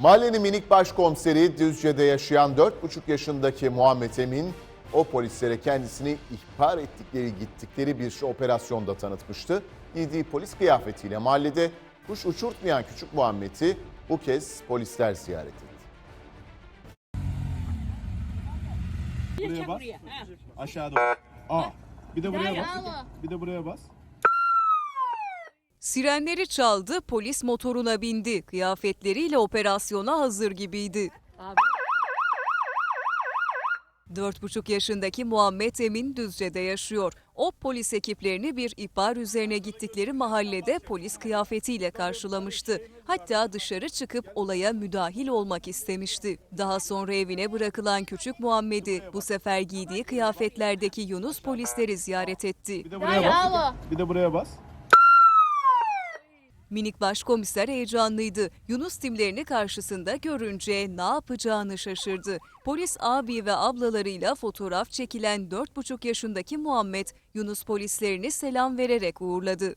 Mahallenin minik başkomiseri Düzce'de yaşayan 4,5 yaşındaki Muhammed Emin o polislere kendisini ihbar ettikleri gittikleri bir operasyonda tanıtmıştı. Giydiği polis kıyafetiyle mahallede kuş uçurtmayan küçük Muhammed'i bu kez polisler ziyaret etti. Buraya bas. Aşağı doğru. Aa. Bir de buraya bas. Bir de buraya bas. Sirenleri çaldı, polis motoruna bindi. Kıyafetleriyle operasyona hazır gibiydi. Dört buçuk yaşındaki Muhammed Emin Düzce'de yaşıyor. O polis ekiplerini bir ihbar üzerine gittikleri mahallede polis kıyafetiyle karşılamıştı. Hatta dışarı çıkıp olaya müdahil olmak istemişti. Daha sonra evine bırakılan küçük Muhammed'i bu sefer giydiği kıyafetlerdeki Yunus polisleri ziyaret etti. Bir de buraya bas. Bir de buraya bas. Minik başkomiser heyecanlıydı. Yunus timlerini karşısında görünce ne yapacağını şaşırdı. Polis abi ve ablalarıyla fotoğraf çekilen 4,5 yaşındaki Muhammed, Yunus polislerini selam vererek uğurladı.